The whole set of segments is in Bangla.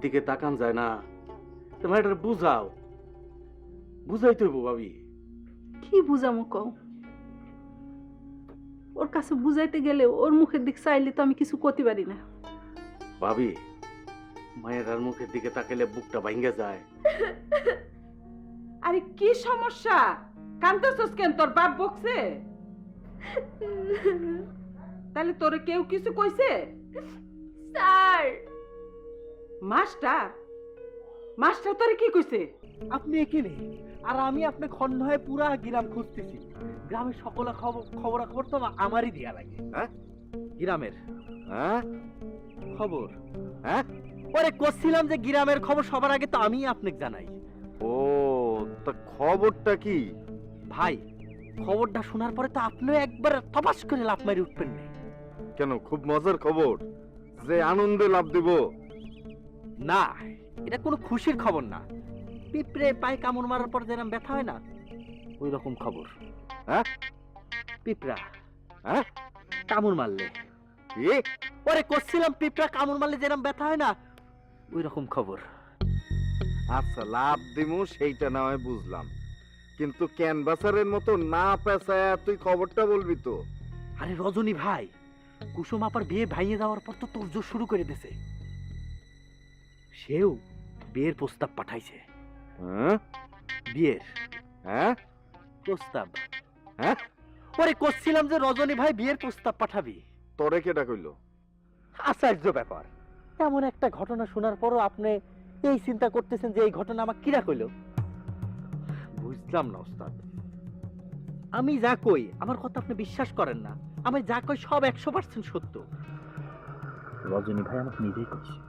দিকে তাকান যায় না। তোমার এটা বুঝাও। বুঝাই তো ভাবি। কি বুঝামো কও? ওর কাছে বুঝাইতে গেলে ওর মুখের দিক চাইলে তো আমি কিছু করতে পারি না। ভাবি মায়ের আর মুখের দিকে তাকাইলে বুকটা ভাঙ্গে যায়। আরে কি সমস্যা? কান্দতেছস কেন তোর বাপ বকছে? তাহলে তোরে কেউ কিছু কইছে? স্যার! মাস্টার? মাস্টার তোরে কি কইছে? আপনি এখানে? আর আমি আপনি খন্ড হয়ে পুরা গ্রাম খুঁজতেছি। গ্রামের সকল খবর খবরাখবর তো আমারই দেয়া লাগে। হ্যাঁ? গ্রামের? হ্যাঁ? খবর? হ্যাঁ? পরে করছিলাম যে গ্রামের খবর সবার আগে তো আমি আপনাকে জানাই। ও তা খবরটা কি? ভাই খবরটা শোনার পরে তো আপনিও একবার তপাস করে লাভ মারি উঠবেন কেন? খুব মজার খবর। যে আনন্দে লাভ দিব। না এটা কোনো খুশির খবর না। পিঁপড়ে পায়ে কামড় মারার পর যেরকম ব্যথা হয় না ওই রকম খবর। হ্যাঁ? পিঁপড়া হ্যাঁ? কামড় মারলে। পরে করছিলাম পিঁপড়া কামড় মারলে যেরকম ব্যথা হয় না ওই রকম খবর। আচ্ছা লাভ দিমু সেইটা না হয় বুঝলাম। কিন্তু ক্যানভাসারের মতো না পেঁচায় তুই খবরটা বলবি তো। আরে রজনী ভাই কুসুম আপার বিয়ে ভাইয়ে যাওয়ার পর তো তোর শুরু করে দিছে। সেও বিয়ের প্রস্তাব পাঠাইছে। হ্যাঁ? বিয়ের। হ্যাঁ? প্রস্তাব। হ্যাঁ? পরে করছিলাম যে রজনী ভাই বিয়ের প্রস্তাব পাঠাবি। তোরে কেটা কইলো? আশ্চর্য ব্যাপার। এমন একটা ঘটনা শোনার পরও আপনি এই চিন্তা করতেছেন যে এই ঘটনা আমার কিরা কইল? বুঝলাম না ওস্তাদ। আমি যা কই আমার কথা আপনি বিশ্বাস করেন না। আমি যা কই সব একশো পার্সেন্ট সত্য। রজনী ভাই আমাকে নিজেই কইছে।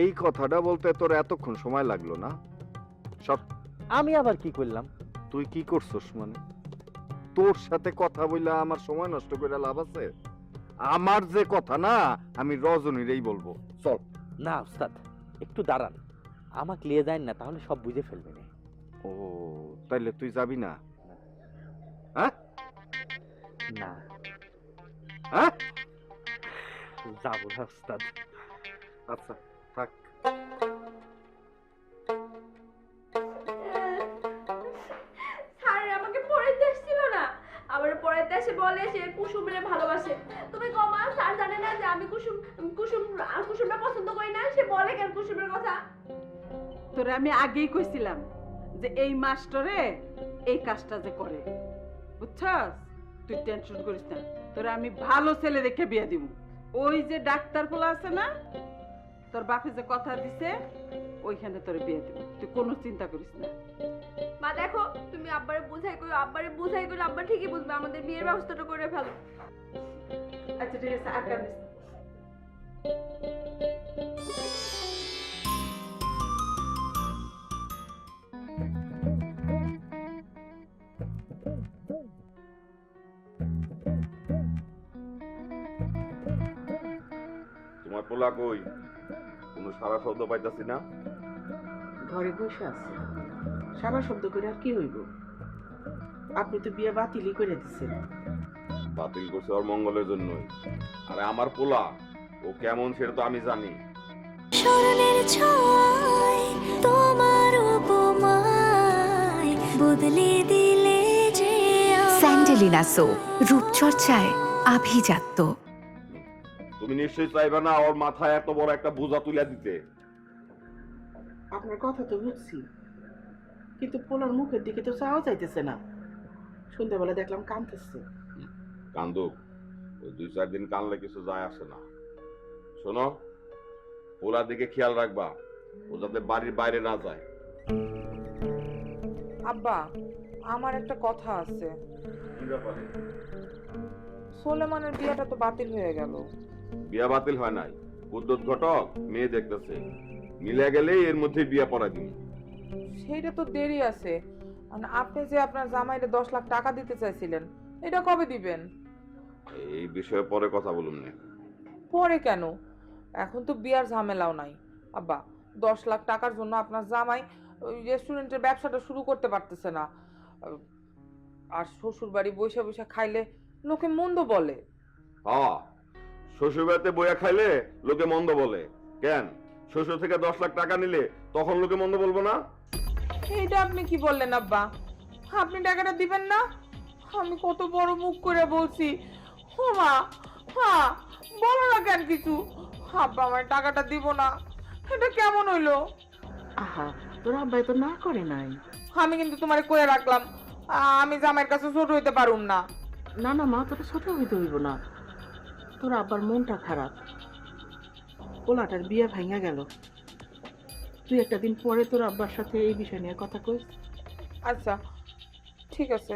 এই কথাটা বলতে তোর এতক্ষণ সময় লাগল না? সব আমি আবার কি করলাম? তুই কি করছস মানে? তোর সাথে কথা বইলা আমার সময় নষ্ট করে লাভ আছে? আমার যে কথা না আমি রজনীরই বলব। চল। না ওস্তাদ একটু দাঁড়ান। আমাকে নিয়ে যান না তাহলে সব বুঝে ফেলবে না ও তাইলে তুই যাবি না? হ্যাঁ? না। হ্যাঁ? যাব না ওস্তাদ আচ্ছা। সে ভালোবাসে। তুমি কমা স্যার জানে না যে আমি কুসুম কুসুম কুসুমটা পছন্দ করি না, সে বলে কেন কুসুমের কথা? তোরে আমি আগেই কইছিলাম যে এই মাস্টারে এই কাজটা যে করে। বুঝছস? তুই টেনশন করিস না। তোরে আমি ভালো ছেলে দেখে বিয়ে দিব ওই যে ডাক্তার পোলা আছে না, তোর বাপে যে কথা দিছে ওইখানে তোরে বিয়ে দিব। তুই কোনো চিন্তা করিস না। মা দেখো তুমি আব্বারে বুঝাই করো আব্বারে বুঝাই করো আব্বা ঠিকই বুঝবে আমাদের বিয়ের ব্যবস্থাটা করে ফেলো। আচ্ছা ঠিক আছে আর কান্দিস না। তোমার পোলা কই? কোনো সারা শব্দ পাইতাছি না? ঘরে বসে আছে। সারা শব্দ করে আর কি হইব? আপনি তো বিয়ে বাতিলই করে দিচ্ছেন বাতিল করছে ওর মঙ্গলের জন্যই। আরে আমার পোলা ও কেমন সেটা তো আমি জানি। স্মরণের ছয় তোমার উপমায় বদলে দিলে যে স্যান্ডেলিনা সো রূপচর্চায় আভিজাত্য। তুমি নিশ্চয়ই চাইবে না ওর মাথায় এত বড় একটা বোঝা তুলে দিতে। আপনার কথা তো বুঝছি। কিন্তু পোলার মুখের দিকে তো চাওয়া যাইতেছে না। সন্ধ্যাবেলা দেখলাম কাঁদতেছে। কান্দুক। ওই দুই চার দিন কানলে কিছু যায় আসে না। শোনো পোলার দিকে খেয়াল রাখবা। ও যাতে বাড়ির বাইরে না যায়। আব্বা আমার একটা কথা আছে। সোলেমানের বিয়েটা তো বাতিল হয়ে গেল। বিয়া বাতিল হয় নাই। উদ্যোত ঘটক মেয়ে দেখতেছে। মিলে গেলেই এর মধ্যে বিয়া পড়া দিন সেইটা তো দেরি আছে। আর আপনি যে আপনার জামাইরে দশ লাখ টাকা দিতে চাইছিলেন এটা কবে দিবেন? এই বিষয়ে পরে কথা বলুন না। পরে কেন? এখন তো বিয়ার ঝামেলাও নাই। আব্বা দশ লাখ টাকার জন্য আপনার জামাই ওই রেস্টুরেন্টের ব্যবসাটা শুরু করতে পারতেছে না। আর শ্বশুর বাড়ি বসে বসে খাইলে লোকে মন্দ বলে। হ্যাঁ শ্বশুর বাড়িতে বইয়া খাইলে লোকে মন্দ বলে। কেন? শ্বশুর থেকে দশ লাখ টাকা নিলে তখন লোকে মন্দ বলব না? এইটা আপনি কি বললেন আব্বা? আপনি টাকাটা দিবেন না? আমি কত বড় মুখ করে বলছি। ও মা হ্যাঁ বলো না কেন কিছু? আব্বা আমার টাকাটা দিব না। এটা কেমন হইল? আহা তোর আব্বাই তো না করে নাই। আমি কিন্তু তোমারে কয়ে রাখলাম আমি জামাইয়ের কাছে ছোট হইতে পারুম না। না না মা তোর ছোট হইতে হইব না। তোর আব্বার মনটা খারাপ। পোলাটার বিয়ে ভাঙা গেল। তুই একটা দিন পরে তোর আব্বার সাথে এই বিষয় নিয়ে কথা কইস আচ্ছা ঠিক আছে।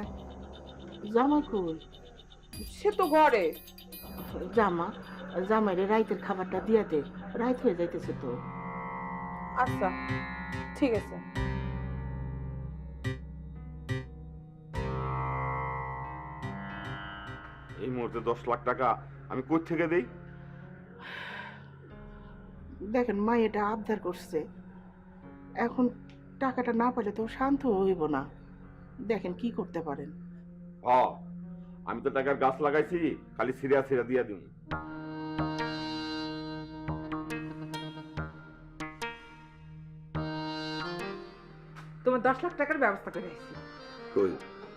জামা কই সে তো ঘরে। জামা জামাইরে রাইতের খাবারটা দিয়া দে রাইত হয়ে যাইতেছে তো। আচ্ছা ঠিক আছে। এই মুহূর্তে দশ লাখ টাকা আমি কই থেকে দেই? দেখেন মা এটা আবদার করছে। এখন টাকাটা না পেলে তো শান্ত হইব না। দেখেন কি করতে পারেন। হ আমি তো টাকার গাছ লাগাইছি খালি সিরিয়া সিরিয়া দিয়া দিন তোমার দশ লাখ টাকার ব্যবস্থা করে আসছি কই?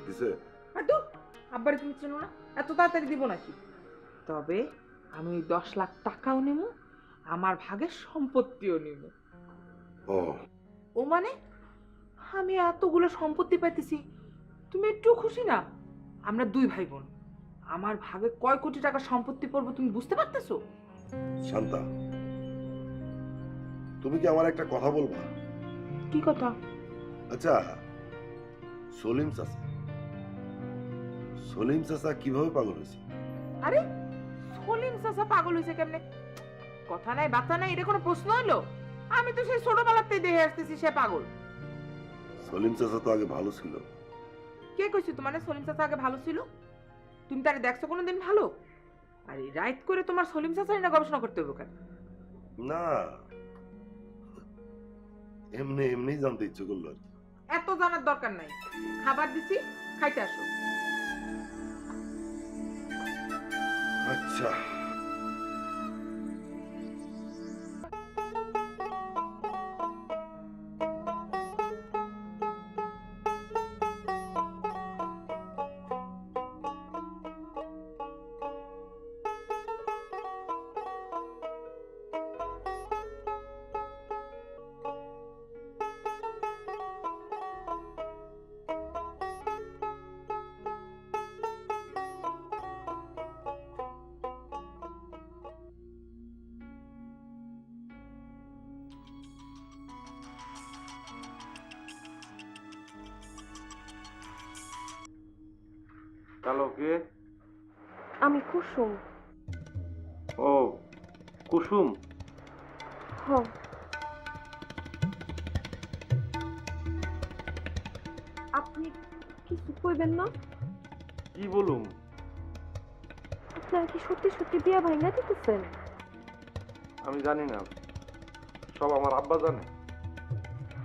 দিছে? আর তো আব্বারে তুমি চেনো না? এত তাড়াতাড়ি দিব নাকি? তবে আমি ওই দশ লাখ টাকাও নেব আমার ভাগের সম্পত্তিও নেব। ও। ও মানে? আমি এতগুলো সম্পত্তি পাইতেছি তুমি একটু খুশি না? আমরা দুই ভাই বোন আমার ভাগে কয় কোটি টাকা সম্পত্তি পড়ব তুমি বুঝতে পারতেছো? শান্তা তুমি কি আমার একটা কথা বলবা? কি কথা? আচ্ছা সলিম চাচা সলিম চাচা কীভাবে পাগল হয়েছে? আরে সলিম চাচা পাগল হয়েছে কেমনে? কথা নাই বার্তা নাই এটা কোনো প্রশ্ন হলো? আমি তো সেই ছোটবেলাতেই দেখে আসতেছি সে পাগল। সলিম চাচা তো আগে ভালো ছিল। কে কইছি তোমার? সলিম চাচা আগে ভালো ছিল? তুমি তারে দেখছ কোনোদিন ভালো? আরে রাইট করে তোমার সলিম চাচারই না গবেষণা করতে হবে কেন? না। এমনি এমনি জানতে ইচ্ছে করল আর এত জানার দরকার নাই। খাবার দিছি খাইতে আসো। আচ্ছা। কালো কে আমি কুসুম। ও কুসুম? হ। আপনি কিছু কইবেন না? কি বলুম? আপনারা কি সত্যি সত্যি বিয়া ভাঙা দিতেছেন? আমি জানি না। সব আমার আব্বা জানে।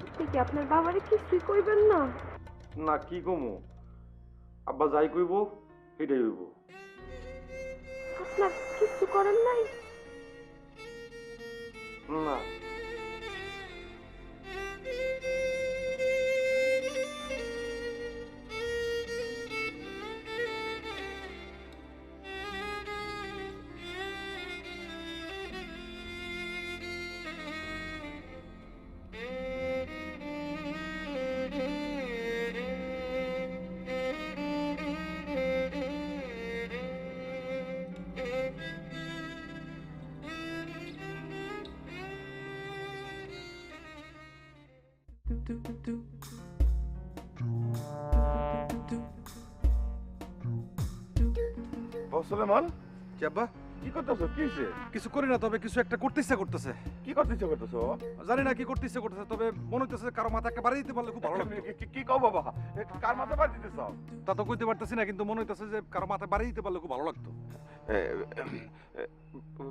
আপনি কি আপনার বাবারে কিছুই কইবেন না? না কি কমু? আব্বা যাই কইব এটাই হইব। আপনার কিছু করেন নাই? না। সুলেমান? কি কি করতেছো? কি হইছে? কিছু করি না তবে কিছু একটা করতে ইচ্ছা করতেছে। কি করতে ইচ্ছে করতেছো জানি না কি করতে ইচ্ছা করতেছে তবে মনে হইতেছে কারও মাথা একটা বাড়ি দিতে পারলে খুব ভালো লাগতো। কি- কি- কি কও বাবা? এ, কার মাথা বাড়ি দিতেছ? তা তো কইতে পারতেছি না কিন্তু মনে হইতেছে যে কারও মাথা বাড়ি দিতে পারলে খুব ভালো লাগতো।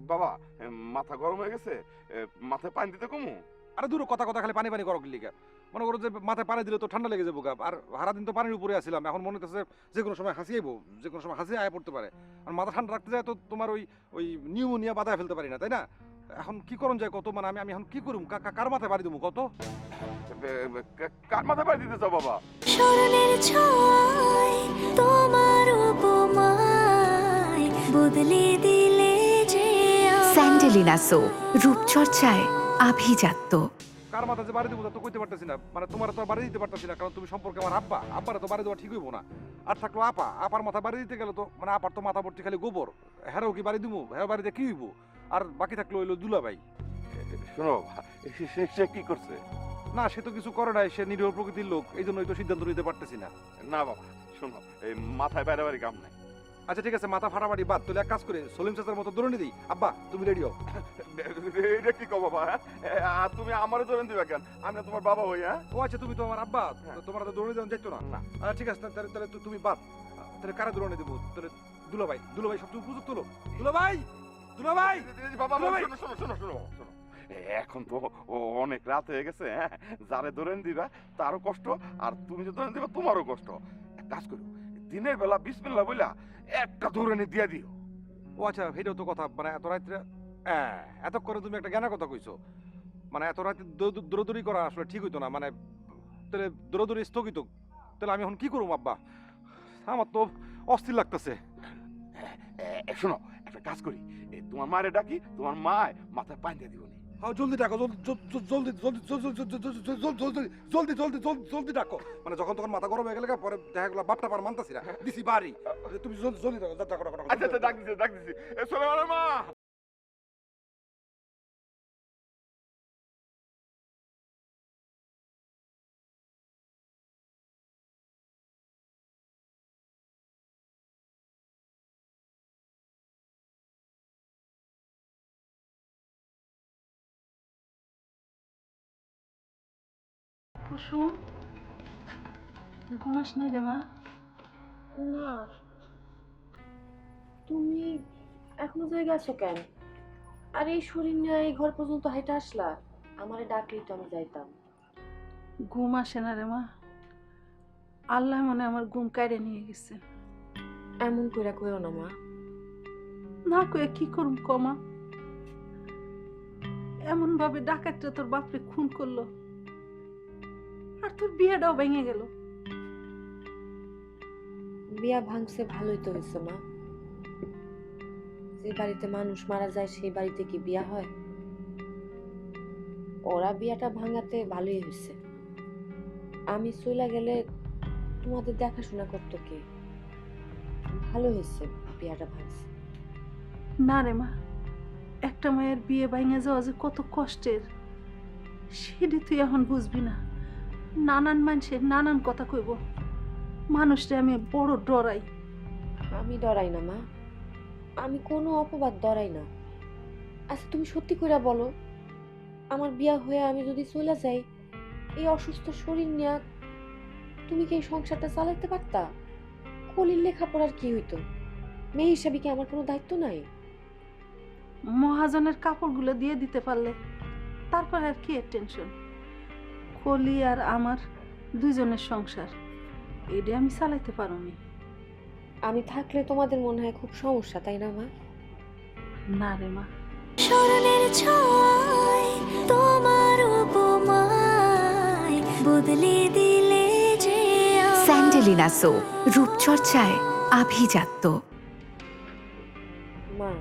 বাবা এ, মাথা গরম হয়ে গেছে এ, মাথায় পানি দিতে কমু? আরে দূর কথা কথা খালি পানি পানি করো লিগা মনে করো যে মাথায় পানি দিলে তো ঠান্ডা লেগে যাব গা। আর সারা দিন তো পানির উপরে আসছিলাম এখন মনে হইতেছে যে কোনো সময় হাসি আইবো যে কোনো সময় হাসি আয় পড়তে পারে। আর মাথা ঠান্ডা রাখতে যায় তো তোমার ওই ওই নিউমোনিয়া বাধায় ফেলতে পারি না তাই না? এখন কি করুন যায় কত? মানে আমি আমি এখন কি করুম? কার মাথায় বাড়ি দেবো কত? কার মাথায় বাড়ি দিতেছ বাবা? স্মরণের ছয় তোমার উপমায় বদলে দিলে যে স্যান্ডেলিনা সো রূপচর্চায় আভিজাত্য। কার মাথায় যে বাড়ি দেবো তা তো কইতে পারতেছি না। মানে তোমার তো বাড়ি দিতে পারতেছি না কারণ তুমি সম্পর্কে আমার আব্বা। আব্বারে তো বাড়ি দেওয়া ঠিক হইব না। আর থাকল আপা। আপার মাথা বাড়ি দিতে গেলে তো মানে আপার তো মাথা ভর্তি খালি গোবর। হ্যারও কি বাড়ি দিবো হ্যাঁ বাড়িতে কি হইব? আর বাকি থাকল হইল দুলাভাই। শোনো সে সে কি করছে? না সে তো কিছু করে নাই সে নিরীহ প্রকৃতির লোক। এই জন্যই তো সিদ্ধান্ত নিতে পারতেছি না। না বাবা শোনো এই মাথায় বাইরে বাড়ি কাম নাই। আচ্ছা ঠিক আছে মাথা ফাটাফাটি বাদ তুলে এক কাজ করে সলিম চাচার মতো দৌড়ে দিই আব্বা তুমি রেডি হও। এটা কি কো বাবা হ্যাঁ? আর তুমি আমারও ধরেন দিবা কেন? আমি তোমার বাবা হই হ্যাঁ? ও আচ্ছা তুমি তো আমার আব্বা তোমার তো দৌড়ে দেওয়া যাইতো না। আচ্ছা ঠিক আছে তাহলে তাহলে তুমি বাদ। তাহলে কারা দৌড়ে দেবো? তাহলে দুলাভাই দুলাভাই সবচেয়ে উপযুক্ত লোক। দুলাভাই দুলাভাই বাবা! শোনো শোনো শোনো শোনো শোনো। এখন তো ও অনেক রাত হয়ে গেছে হ্যাঁ? যারে ধরেন দিবা তারও কষ্ট আর তুমি যে ধরেন দিবা তোমারও কষ্ট। কাজ করো দিনের বেলা বিসমিল্লাহ বইলা একটা ধরে দিয়া দিও। ও আচ্ছা সেটাও তো কথা মানে এত রাত্রে হ্যাঁ। এত করে তুমি একটা জ্ঞানের কথা কইছো। মানে এত রাতে দৌড়াদৌড়ি করা আসলে ঠিক হইতো না মানে তাহলে দৌড়াদৌড়ি স্থগিত। তাহলে আমি এখন কি করব আব্বা? আমার তো অস্থির লাগতেছে। শোনো একটা কাজ করি। তোমার মায়ের ডাকি তোমার মায় মাথায় পানি দিয়ে দিবনি। জলদি ডাকো জলদি জলদি জলদি জলদি জলদি ডাকো মানে যখন তখন মাথা গরম হয়ে গেলে পরে দেখা গেল বাপটা পার মানতাছি না দিছি বাড়ি তুমি জলদি ডাকো ডাকো ডাকো আচ্ছা আচ্ছা ডাক দিছি কুসুম ঘুমাস নাই রে মা না। তুমি এখনও জায়গা আছো কেন? আর এই শরীর নিয়ে এই ঘর পর্যন্ত হাইটা আসলা। আমারে ডাকলেই তো আমি যাইতাম। ঘুম আসে না রে মা। আল্লাহ মনে আমার ঘুম কাইড়ে নিয়ে গেছে। এমন কইরা কইও না মা। না কয়ে কি করুম কমা? এমন ভাবে ডাকাতটা তোর বাপরে খুন করল। আর তোর বিয়েটাও ভেঙে গেল। বিয়া ভাঙছে ভালোই তো হয়েছে মা। যে বাড়িতে মানুষ মারা যায় সেই বাড়িতে কি বিয়া হয়? ওরা বিয়াটা ভাঙাতে ভালোই হয়েছে। আমি চইলা গেলে তোমাদের দেখাশোনা করতো কে? ভালো হয়েছে বিয়াটা ভাঙছে। না রে মা একটা মায়ের বিয়ে ভাঙে যাওয়া যে কত কষ্টের সেটি তুই এখন বুঝবি না। নানান মানুষের নানান কথা কইব। মানুষটা আমি বড় ডরাই। আমি ডরাই না মা। আমি কোনো অপবাদ ডরাই না। আচ্ছা তুমি সত্যি করে বলো আমার বিয়া হয়ে আমি যদি চলে যাই এই অসুস্থ শরীর নিয়ে তুমি কি এই সংসারটা চালাতে পারতা? কলির লেখাপড়ার কি হইতো? মেয়ে হিসাবে কি আমার কোনো দায়িত্ব নাই? মহাজনের কাপড়গুলো দিয়ে দিতে পারলে তারপর আর কি এর টেনশন কলি আর আমার দুইজনের সংসার। এটা আমি চালাইতে পারোনি। আমি থাকলে তোমাদের মনে হয় খুব সমস্যা তাই না মা? না রে মা। স্মরণের ছয় তোমার উপমায় বদলে দিলে যে স্যান্ডেলিনা সো রূপচর্চায় আভিজাত্য। মা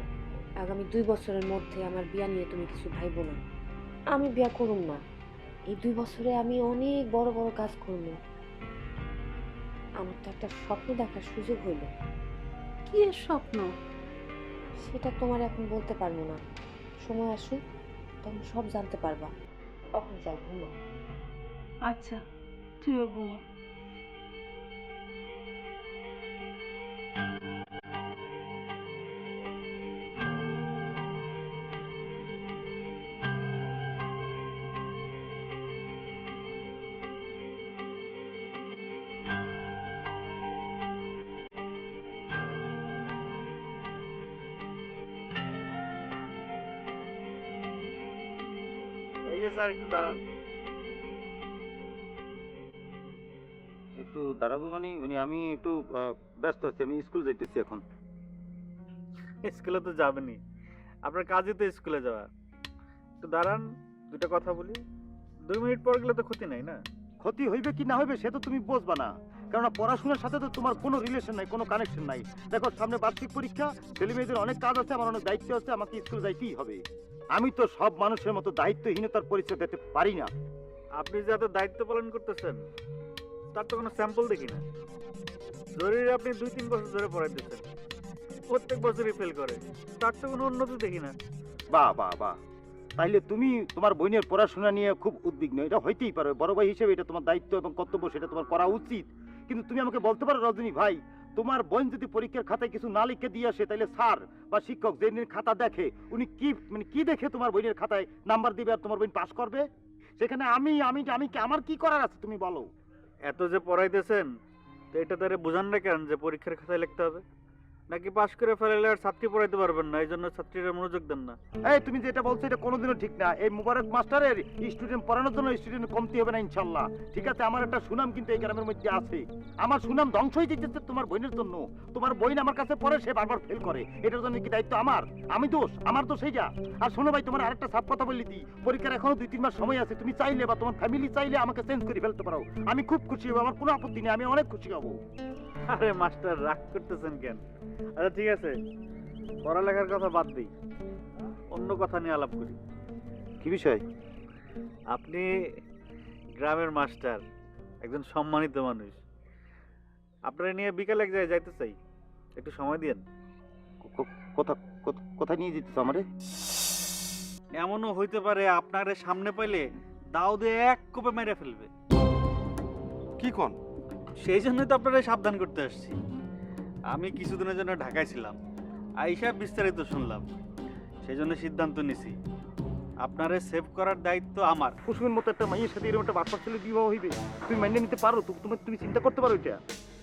আগামী দুই বছরের মধ্যে আমার বিয়া নিয়ে তুমি কিছু ভাইবো না। আমি বিয়া করুম না। এই দুই বছরে আমি অনেক বড় বড় কাজ করলাম আমার তো একটা স্বপ্ন দেখার সুযোগ হইল। কি এর স্বপ্ন? সেটা তোমার এখন বলতে পারব না। সময় আসুক তখন সব জানতে পারবা। তখন যাই ঘুমো। আচ্ছা তুইও ঘুমা। একটু দাঁড়াবো মানে মানে আমি একটু ব্যস্ত আছি আমি স্কুল যাইতেছি এখন। স্কুলে তো যাবেনি। আপনার কাজই তো স্কুলে যাওয়া। একটু দাঁড়ান দুটো কথা বলি। দুই মিনিট পর গেলে তো ক্ষতি নাই না? ক্ষতি হইবে কি না হইবে সে তো তুমি বুঝবা না। কেননা পড়াশোনার সাথে তো তোমার কোনো রিলেশন নাই কোনো কানেকশন নাই। দেখো সামনে বার্ষিক পরীক্ষা ছেলে মেয়েদের অনেক কাজ আছে আমার অনেক দায়িত্ব আছে আমাকে স্কুল যাইতেই হবে। আমি তো সব মানুষের মতো দায়িত্বহীনতার পরিচয় দিতে পারি না। আপনি যে এত দায়িত্ব পালন করতেছেন তার তো কোনো স্যাম্পল দেখি না। জরুরি আপনি দুই তিন বছর ধরে পড়াইতেছেন। প্রত্যেক বছরই ফেল করে। তার তো কোনো উন্নতি দেখি না। বাহ বাহ বাহ। তাইলে তুমি তোমার বোনের পড়াশোনা নিয়ে খুব উদ্বিগ্ন। এটা হইতেই পারে। বড় ভাই হিসেবে এটা তোমার দায়িত্ব এবং কর্তব্য সেটা তোমার করা উচিত। কিন্তু তুমি আমাকে বলতে পারো রজনী ভাই তোমার বোন যদি পরীক্ষার খাতায় কিছু না লিখে দিয়ে আসে তাহলে স্যার বা শিক্ষক যে খাতা দেখে, উনি কি মানে কি দেখে তোমার বোনের খাতায় নাম্বার দিবে আর তোমার বোন পাস করবে? সেখানে আমি আমি আমি আমার কি করার আছে তুমি বলো? এত যে পড়াইতেছেন, তো এটা তারা বোঝান না কেন যে পরীক্ষার খাতায় লিখতে হবে? নাকি পাশ করে ফেলালে আর ছাত্রী পড়াইতে পারবেন না? এই জন্য ছাত্রীরা মনোযোগ দেন না। এই তুমি যেটা বলছো এটা কোনোদিনও ঠিক না। এই মুবারক মাস্টারের স্টুডেন্ট পড়ানোর জন্য স্টুডেন্ট কমতি হবে না ইনশাল্লাহ। ঠিক আছে আমার একটা সুনাম কিন্তু এই গ্রামের মধ্যে আছে। আমার সুনাম ধ্বংস হয়ে যেতেছে তোমার বোনের জন্য। তোমার বোন আমার কাছে পড়ে সে বারবার ফেল করে। এটার জন্য কি দায়িত্ব আমার? আমি দোষ আমার দোষ এইটা। আর শোনো ভাই তোমার আরেকটা সাপ কথা বললি দি পরীক্ষার এখনও দুই তিন মাস সময় আছে। তুমি চাইলে বা তোমার ফ্যামিলি চাইলে আমাকে চেঞ্জ করে ফেলতে পারো। আমি খুব খুশি হব আমার কোনো আপত্তি নেই আমি অনেক খুশি হব। আরে মাস্টার রাগ করতেছেন কেন? আচ্ছা ঠিক আছে। পড়ালেখার কথা বাদ দিই। অন্য কথা নিয়ে আলাপ করি। কি বিষয়? আপনি গ্রামের মাস্টার একজন সম্মানিত মানুষ। আপনারা নিয়ে বিকালে এক জায়গায় যাইতে চাই। একটু সময় দিয়েন। কথা কোথায় নিয়ে যেতেছ আমারে? এমনও হইতে পারে আপনারে সামনে পাইলে দাও দিয়ে এক কোপে মেরে ফেলবে। কি কন? সেই জন্যই তো আপনারা সাবধান করতে আসছি। আমি কিছুদিনের জন্য ঢাকায় ছিলাম। আইসা বিস্তারিত শুনলাম। সেই জন্য সিদ্ধান্ত নিছি। আপনারে সেভ করার দায়িত্ব আমার। কুসুমের মতো একটা মাইয়ের সাথে এরকম একটা বাচ্চা ছেলে বিবাহ হইবে। তুমি মাইনে নিতে পারো তো তুমি তুমি চিন্তা করতে পারো এটা।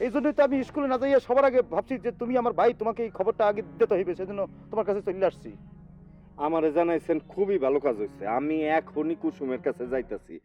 এই জন্যই তো আমি স্কুলে না যাইয়া সবার আগে ভাবছি যে তুমি আমার ভাই তোমাকে এই খবরটা আগে দিতে হইবে সেজন্য তোমার কাছে চলে আসছি। আমারে জানাইছেন খুবই ভালো কাজ হয়েছে আমি এখনই কুসুমের কাছে যাইতাছি।